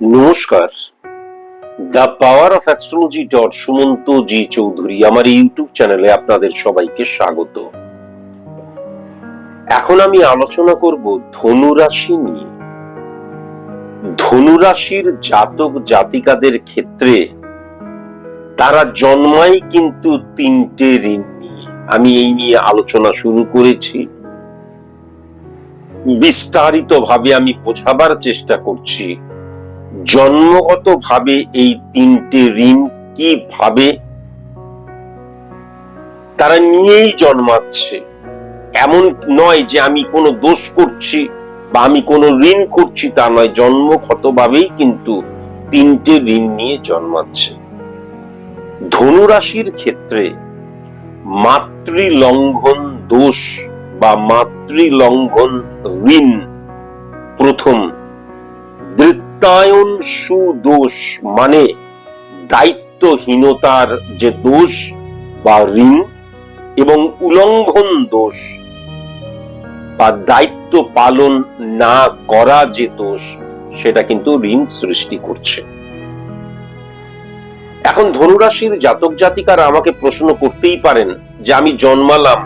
নমস্কার। The power of astrology dot Sumanta G Chowdhury আমার YouTube চ্যানেলে আপনাদের সবাইকে স্বাগত। এখন আমি আলোচনা করব ধনুরাশি নিয়ে। ধনুরাশির জাতক জাতিকাদের ক্ষেত্রে তারা জন্মায় কিন্তু তিনটে ঋণ নিয়ে। আমি এই নিয়ে আলোচনা শুরু করেছি। বিস্তারিত ভাবে আমি বোঝাবার চেষ্টা করছি। জন্মগত ভাবে এই তিনটে ঋণ কীভাবে তারা নিয়েই জন্মাচ্ছে? এমন নয় যে আমি কোনো দোষ করছি বা আমি কোনো ঋণ করছি, তা নয়। জন্মগত ভাবেই কিন্তু তিনটে ঋণ নিয়ে জন্মাচ্ছে। ধনুরাশির ক্ষেত্রে মাতৃলঙ্ঘন দোষ বা মাতৃলঙ্ঘন ঋণ প্রথম বৃত্তায়ন সুদোষ মানে দায়িত্বহীনতার যে দোষ বা ঋণ এবং উলঙ্ঘন দোষ বা দায়িত্ব পালন না করা যে দোষ, সেটা কিন্তু ঋণ সৃষ্টি করছে। এখন ধনুরাশির জাতক জাতিকারা আমাকে প্রশ্ন করতেই পারেন যে আমি জন্মালাম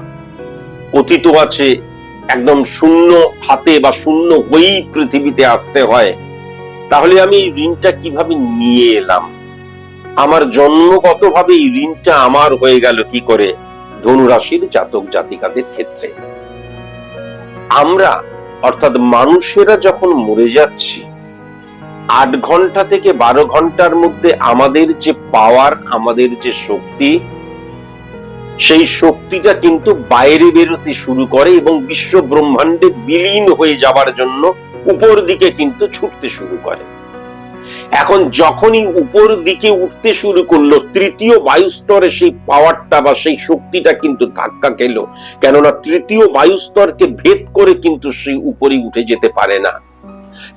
অতীত আছে, একদম শূন্য হাতে বা শূন্য হয়েই পৃথিবীতে আসতে হয় তাহলে আমি এই ঋণটা কীভাবে নিয়ে এলাম? আমার জন্মগতভাবে এই ঋণটা আমার হয়ে গেল কি করে? ধনুরাশির জাতক জাতিকাদের ক্ষেত্রে। আমরা, অর্থাৎ মানুষেরা যখন মরে যাচ্ছি, আট ঘণ্টা থেকে বারো ঘণ্টার মধ্যে আমাদের যে পাওয়ার আমাদের যে শক্তি, সেই শক্তিটা কিন্তু বাইরে বেরোতে শুরু করে এবং বিশ্ব ব্রহ্মাণ্ডে বিলীন হয়ে যাবার জন্য উপর দিকে কিন্তু ছুটতে শুরু করে। এখন যখনই উপর দিকে উঠতে শুরু করল, তৃতীয় বায়ুস্তরে সেই পাওয়ারটা বা সেই শক্তিটা কিন্তু ধাক্কা খেল। কেননা তৃতীয় বায়ুস্তরকে ভেদ করে কিন্তু সেই উপরে উঠে যেতে পারে না।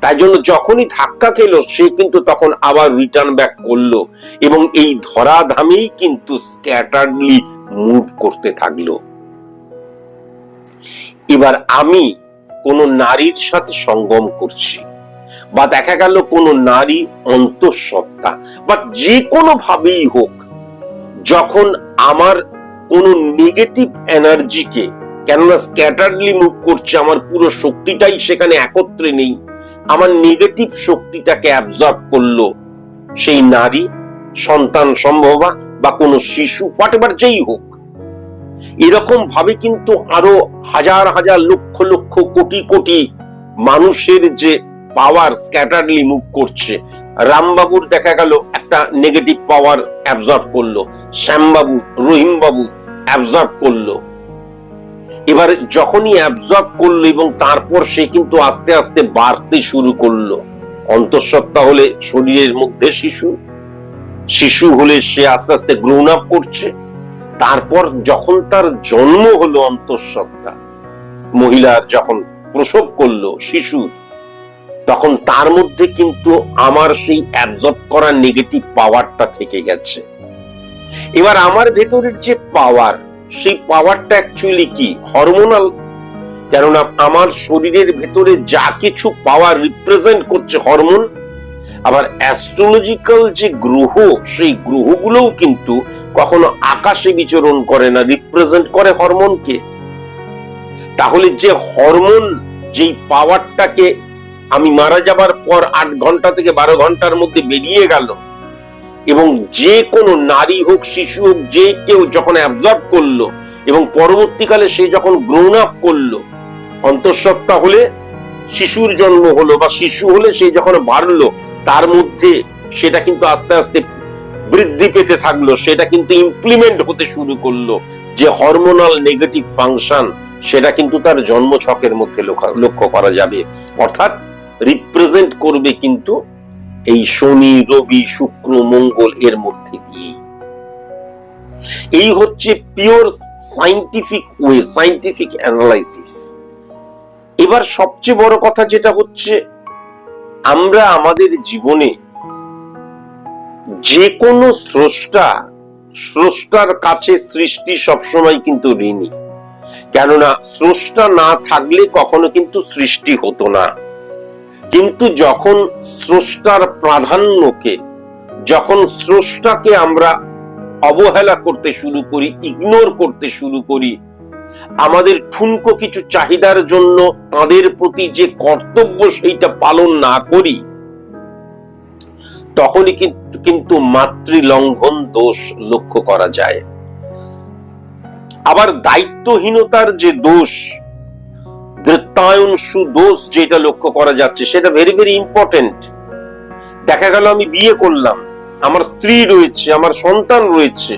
তাই জন্য যখনই ধাক্কা খেলো, সে কিন্তু তখন আবার রিটার্ন ব্যাক করল এবং এই ধরাধামেই কিন্তু স্ক্যাটারলি মুভ করতে থাকল। এবার আমি কোন নারীর সাথে সঙ্গম করছি বা দেখা গেল কোনো নারী অন্তঃসত্ত্বা বা যে কোনো ভাবেই হোক, যখন আমার কোন নেগেটিভ এনার্জিকে কেননা স্ক্যাটারলি মুভ করছে, আমার পুরো শক্তিটাই সেখানে একত্রে নেই, আমার নেগেটিভ শক্তিটাকে অ্যাবজর্ব করল সেই নারী, সন্তান সম্ভবা বা কোনো শিশু হোয়াট এভার যেই হোক এরকম ভাবে কিন্তু আরও হাজার হাজার লক্ষ লক্ষ কোটি কোটি মানুষের যে পাওয়ার স্ক্যাটারলি মুভ করছে। রামবাবুর দেখা গেল, একটা নেগেটিভ পাওয়ার অ্যাবজর্ব করল, শ্যামবাবু, রহিমবাবু অ্যাবজর্ব করল। এবার যখনই অ্যাবজর্ব করল এবং তারপর সে কিন্তু আস্তে আস্তে বাড়তে শুরু করল। অন্তঃসত্ত্বা হলে শরীরের মধ্যে শিশু শিশু হলে সে আস্তে আস্তে গ্রোন আপ করছে। তারপর যখন তার জন্ম হলো অন্তঃসত্ত্বা, মহিলার যখন প্রসব করল শিশুর, তখন তার মধ্যে কিন্তু আমার সেই অ্যাবজর্ব করা নেগেটিভ পাওয়ারটা থেকে গেছে। এবার আমার ভেতরের যে পাওয়ার সেই পাওয়ারটা অ্যাকচুয়ালি কি? হরমোনাল কেননা আমার শরীরের ভেতরে যা কিছু পাওয়ার রিপ্রেজেন্ট করছে হরমোন আবার অ্যাস্ট্রোলজিক্যাল যে গ্রহ, সেই গ্রহগুলোও কিন্তু কখনো আকাশে বিচরণ করে না রিপ্রেজেন্ট করে হরমোনকে তাহলে যে হরমোন যেই পাওয়ারটাকে আমি মারা যাবার পর আট ঘণ্টা থেকে বারো ঘণ্টার মধ্যে বেরিয়ে গেল, এবং যে কোনো নারী হোক, শিশু হোক, যে কেউ যখন অ্যাবজর্ব করল, এবং পরবর্তীকালে সে যখন গ্রোন আপ করল, অন্তঃসত্ত্বা হলে শিশুর জন্ম হলো বা শিশু হলে সে যখন বাড়লো তার মধ্যে সেটা কিন্তু আস্তে আস্তে বৃদ্ধি পেতে থাকল, সেটা কিন্তু ইমপ্লিমেন্ট হতে শুরু করল। যে হরমোনাল নেগেটিভ ফাংশন সেটা কিন্তু তার জন্ম ছকের মধ্যে লক্ষ্য- করা যাবে। অর্থাৎ রিপ্রেজেন্ট করবে কিন্তু এই শনি, রবি, শুক্র, মঙ্গল এর মধ্যে দিয়ে এই হচ্ছে pure scientific way scientific analysis এবার সবচেয়ে বড় কথা যেটা হচ্ছে আমরা আমাদের জীবনে যে কোনো স্রষ্টা, স্রষ্টার কাছে সৃষ্টি সবসময় কিন্তু ঋণী। কেননা স্রষ্টা না থাকলে কখনো কিন্তু সৃষ্টি হতো না। কিন্তু যখন স্রষ্টার প্রাধান্যকে, যখন স্রষ্টাকে আমরা অবহেলা করতে শুরু করি, ইগনোর করতে শুরু করি আমাদের ঠুনকো কিছু চাহিদার জন্য তাদের প্রতি যে কর্তব্য সেইটা পালন না করি, তখনই কিন্তু মাতৃলঙ্ঘন দোষ লক্ষ্য করা যায়। আবার দায়িত্বহীনতার যে দোষ দৃত্তায়ন সুদোষ যেটা লক্ষ্য করা যাচ্ছে, সেটা ভেরি ভেরি ইম্পর্টেন্ট দেখা গেল আমি বিয়ে করলাম, আমার স্ত্রী রয়েছে, আমার সন্তান রয়েছে।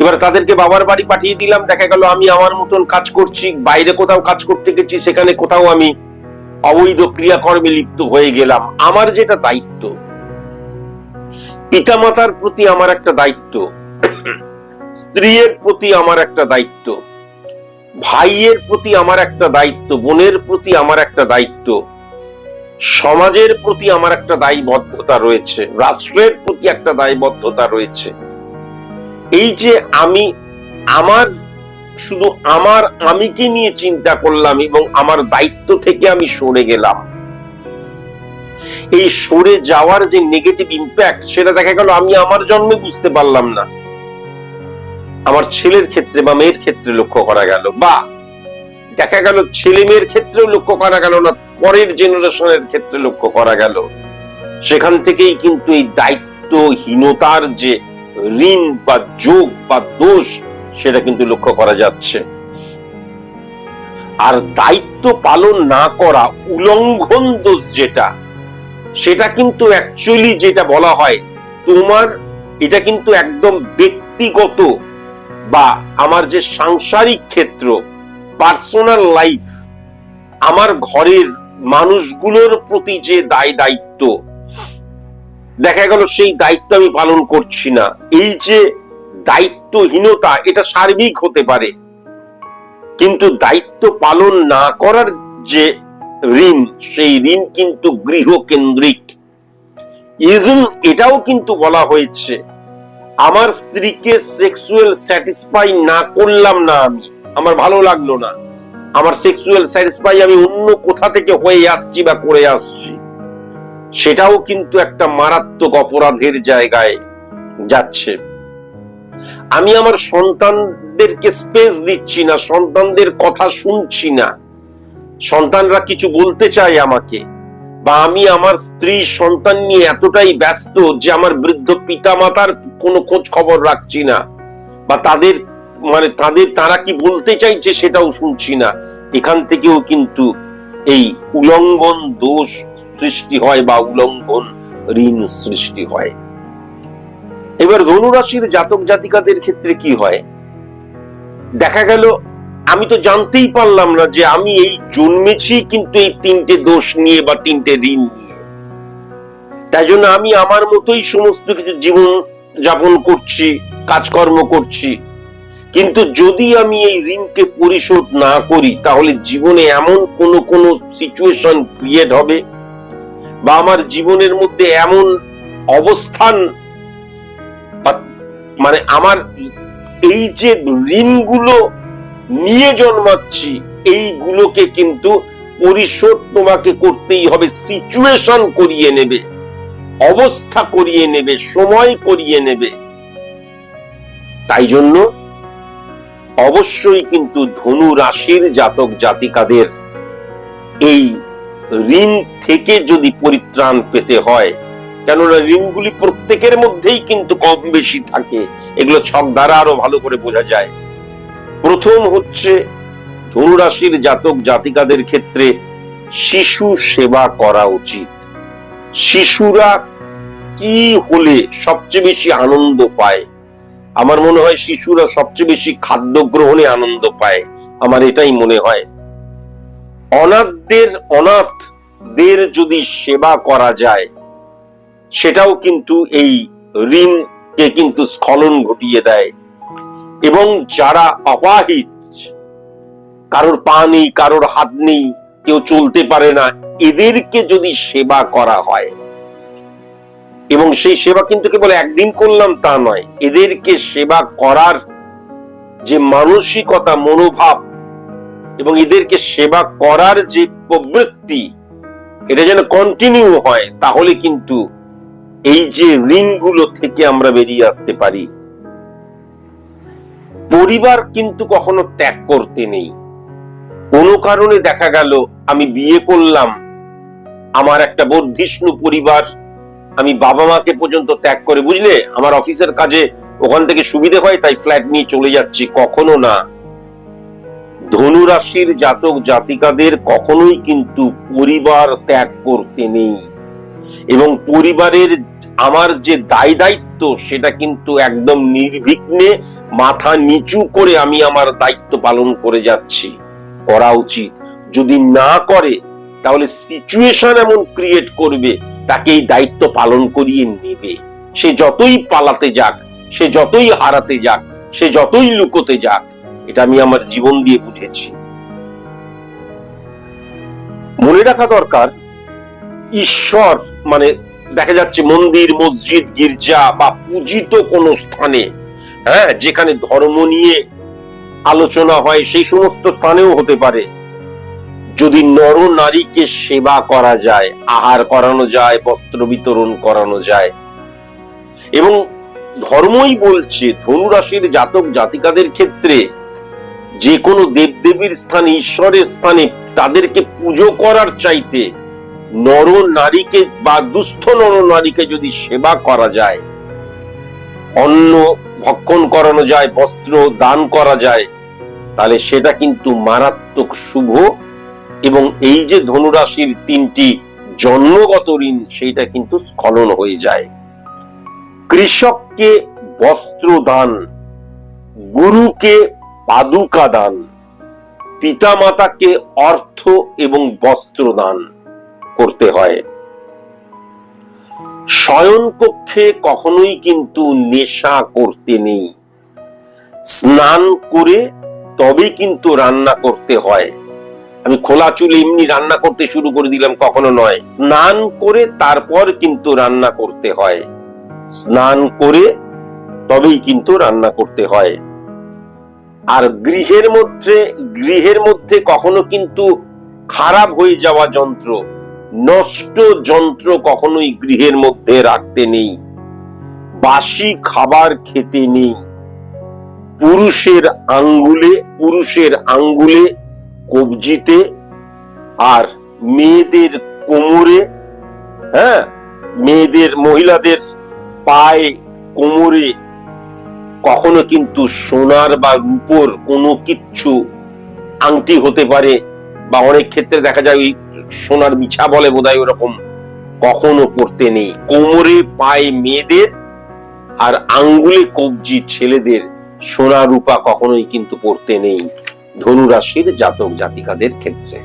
এবার তাদেরকে বাবার বাড়ি পাঠিয়ে দিলাম, দেখা গেল আমি আমার মতন কাজ করছি, বাইরে কোথাও কাজ করতে গেছি, সেখানে কোথাও আমি অবৈধ ক্রিয়াকর্মে লিপ্ত হয়ে গেলাম। আমার যেটা দায়িত্ব, পিতামাতার প্রতি আমার একটা দায়িত্ব, স্ত্রীর প্রতি আমার একটা দায়িত্ব, ভাইয়ের প্রতি আমার একটা দায়িত্ব, বোনের প্রতি আমার একটা দায়িত্ব, সমাজের প্রতি আমার একটা দায়বদ্ধতা রয়েছে, রাষ্ট্রের প্রতি একটা দায়বদ্ধতা রয়েছে। এই যে আমি আমার, শুধু আমার আমিকে নিয়ে চিন্তা করলাম এবং আমার দায়িত্ব থেকে আমি সরে গেলাম। এই সরে যাওয়ার যে নেগেটিভ ইম্প্যাক্ট সেটা দেখা গেল আমি আমার জন্মে বুঝতে পারলাম না। আমার ছেলের ক্ষেত্রে বা মেয়ের ক্ষেত্রে লক্ষ্য করা গেল বা দেখা গেল ছেলে মেয়ের ক্ষেত্রেও লক্ষ্য করা গেল না, পরের জেনারেশনের ক্ষেত্রে লক্ষ্য করা গেল। সেখান থেকেই কিন্তু এই দায়িত্বহীনতার যে ঋণ বা যোগ বা দোষ সেটা কিন্তু লক্ষ্য করা যাচ্ছে। আর দায়িত্ব পালন না করা, উলঙ্ঘন দোষ যেটা, সেটা কিন্তু অ্যাকচুয়ালি যেটা বলা হয়, তোমার এটা কিন্তু একদম ব্যক্তিগত বা আমার যে সাংসারিক ক্ষেত্র পার্সোনাল লাইফ আমার ঘরের মানুষগুলোর প্রতি যে দায় দায়িত্ব দেখা গেল সেই দায়িত্ব আমি পালন করছি না। এই যে দায়িত্বহীনতা, এটা সার্বিক হতে পারে। কিন্তু দায়িত্ব পালন না করার যে ঋণ, সেই ঋণ কিন্তু গৃহকেন্দ্রিক। ইজন এটাও কিন্তু বলা হয়েছে, আমার স্ত্রীকে সেক্সুয়াল স্যাটিসফাই না করলাম না আমি। আমার ভালো লাগল না। আমার সেক্সুয়াল স্যাটিসফাই আমি অন্য কোথা থেকে হয়ে আসছি বা করে আসছি? সেটাও কিন্তু একটা মারাত্মক অপরাধের জায়গায় যাচ্ছে। আমি আমার সন্তানদেরকে স্পেস দিচ্ছি না, সন্তানদের কথা শুনছি না। সন্তানরা কিছু বলতে চায় আমাকে, বা আমি আমার স্ত্রী সন্তান নিয়ে এতটাই ব্যস্ত যে আমার বৃদ্ধ পিতা মাতার কোনো খোঁজ খবর রাখছি না, বা তাদের মানে তাদের, তারা কি বলতে চাইছে সেটাও শুনছি না। এখান থেকেও কিন্তু এই উলঙ্ঘন দোষ সৃষ্টি হয় বা উলঙ্ঘন, ঋণ সৃষ্টি হয়। এবার ধনুরাশির জাতক জাতিকাদের ক্ষেত্রে কি হয়? দেখা গেল, আমি তো জানতেই পারলাম না যে আমি এই জন্মেছি কিন্তু এই তিনটে দোষ নিয়ে বা তিনটে ঋণ নিয়ে। তাই জন্য আমি আমার মতোই সমস্ত কিছু জীবন যাপন করছি, কাজকর্ম করছি। কিন্তু যদি আমি এই ঋণকে পরিশোধ না করি, তাহলে জীবনে এমন কোন কোন সিচুয়েশন ক্রিয়েট হবে বা আমার জীবনের মধ্যে এমন অবস্থান মানে আমার এই যে ঋণগুলো নিয়ে জন্মাচ্ছি, এইগুলোকে কিন্তু পরিশোধ তোমাকে করতেই হবে সিচুয়েশন করিয়ে নেবে, অবস্থা করিয়ে নেবে, সময় করিয়ে নেবে। তাই জন্য অবশ্যই কিন্তু ধনু রাশির জাতক জাতিকাদের এই ঋণ থেকে যদি পরিত্রাণ পেতে হয়, কেননা ঋণগুলি প্রত্যেকের মধ্যেই কিন্তু কম বেশি থাকে। এগুলো ছক দ্বারা আরও ভালো করে বোঝা যায়। প্রথম হচ্ছে ধনুরাশির জাতক জাতিকাদের ক্ষেত্রে শিশু সেবা করা উচিত। শিশুরা কি হলে সবচেয়ে বেশি আনন্দ পায়? আমার মনে হয় শিশুরা সবচেয়ে বেশি খাদ্য গ্রহণে আনন্দ পায়। আমার এটাই মনে হয়। অনাথদের অনাথদের যদি সেবা করা যায়, সেটাও কিন্তু এই ঋণকে কিন্তু স্খলন ঘটিয়ে দেয়। এবং যারা অপাহিত, কারোর পা নেই, কারোর হাত নেই, কেউ চলতে পারে না, এদেরকে যদি সেবা করা হয়, এবং সেই সেবা কিন্তু কেবল একদিন করলাম তা নয়, এদেরকে সেবা করার যে মানসিকতা, মনোভাব এবং এদেরকে সেবা করার যে প্রবৃত্তি, এটা যেন কন্টিনিউ হয়, তাহলে কিন্তু এই যে ঋণগুলো থেকে আমরা বেরিয়ে আসতে পারি। পরিবার কিন্তু কখনো ত্যাগ করতে নেই। কোনো কারণে দেখা গেল, আমি বিয়ে করলাম, আমার একটা বর্ধিষ্ণু পরিবার, আমি বাবা মাকে পর্যন্ত ত্যাগ করে, বুঝলে? আমার অফিসের কাজে ওখান থেকে সুবিধে হয়, তাই ফ্ল্যাট নিয়ে চলে যাচ্ছি, কখনো না। ধনু রাশির জাতক জাতিকাদের কখনোই কিন্তু পরিবার ত্যাগ করতে নেই। এবং পরিবারের আমার যে দায় দায়িত্ব, সেটা কিন্তু একদম নির্বিঘ্নে মাথা নিচু করে আমি আমার দায়িত্ব পালন করে যাচ্ছি। করা উচিত। যদি না করে, তাহলে সিচুয়েশন এমন ক্রিয়েট করবে তাকে এই দায়িত্ব পালন করিয়ে নেবে। সে যতই পালাতে যাক, সে যতই হারাতে যাক, সে যতই লুকোতে যাক এটা আমি আমার জীবন দিয়ে বুঝেছি। মনে রাখা দরকার, ঈশ্বর মানে দেখা যাচ্ছে মন্দির, মসজিদ, গির্জা বা পূজিত কোনো স্থানে হ্যাঁ যেখানে ধর্ম নিয়ে আলোচনা হয়, সেই সমস্ত স্থানেও হতে পারে। যদি নর নারীকে সেবা করা যায়, আহার করানো যায়, বস্ত্র বিতরণ করানো যায়, এবং ধর্মই বলছে, ধনুরাশির জাতক জাতিকাদের ক্ষেত্রে যে কোনো দেবদেবীর স্থানে, ঈশ্বরের স্থানে তাদেরকে পুজো করার চাইতে নর নারীকে বা দুস্থ নর নারীকে যদি সেবা করা যায়, অন্ন ভক্ষণ করানো যায়, বস্ত্র দান করা যায়, তাহলে সেটা কিন্তু মারাত্মক শুভ এবং এই যে ধনুরাশির তিনটি জন্মগত ঋণ, সেইটা কিন্তু স্খলন হয়ে যায়। কৃষককে বস্ত্র দান, গুরুকে পাদুকা দান পিতামাতাকে অর্থ এবং বস্ত্র দান করতে হয়। শয়ন কক্ষে কখনোই কিন্তু নেশা করতে নেই। স্নান করে তবে কিন্তু রান্না করতে হয়। আমি খোলা চুলে এমনি রান্না করতে শুরু করে দিলাম, কখনো নয়। স্নান করে তারপর কিন্তু রান্না করতে হয়। স্নান করে তবেই কিন্তু রান্না করতে হয়। আর গৃহের মধ্যে গৃহের মধ্যে কখনো কিন্তু খারাপ হয়ে যাওয়া যন্ত্র, নষ্ট যন্ত্র কখনোই গৃহের মধ্যে রাখতে নেই। বাসি খাবার খেতে নেই। পুরুষের আঙ্গুলে পুরুষের আঙ্গুলে কবজিতে আর মেয়েদের কোমরে হ্যাঁ? মেয়েদের, মহিলাদের পায়ে কোমরে কখনো কিন্তু সোনার বা রূপোর কোনো কিচ্ছু আংটি হতে পারে, বা অনেক ক্ষেত্রে দেখা যায় ওই সোনার বিছা বলে বোধহয় ওরকম কখনো পড়তে নেই। কোমরে পায়ে মেয়েদের আর আঙ্গুলে কবজি ছেলেদের সোনা রূপা কখনোই কিন্তু পড়তে নেই। ধনুরাশির জাতক জাতিকাদের ক্ষেত্রে।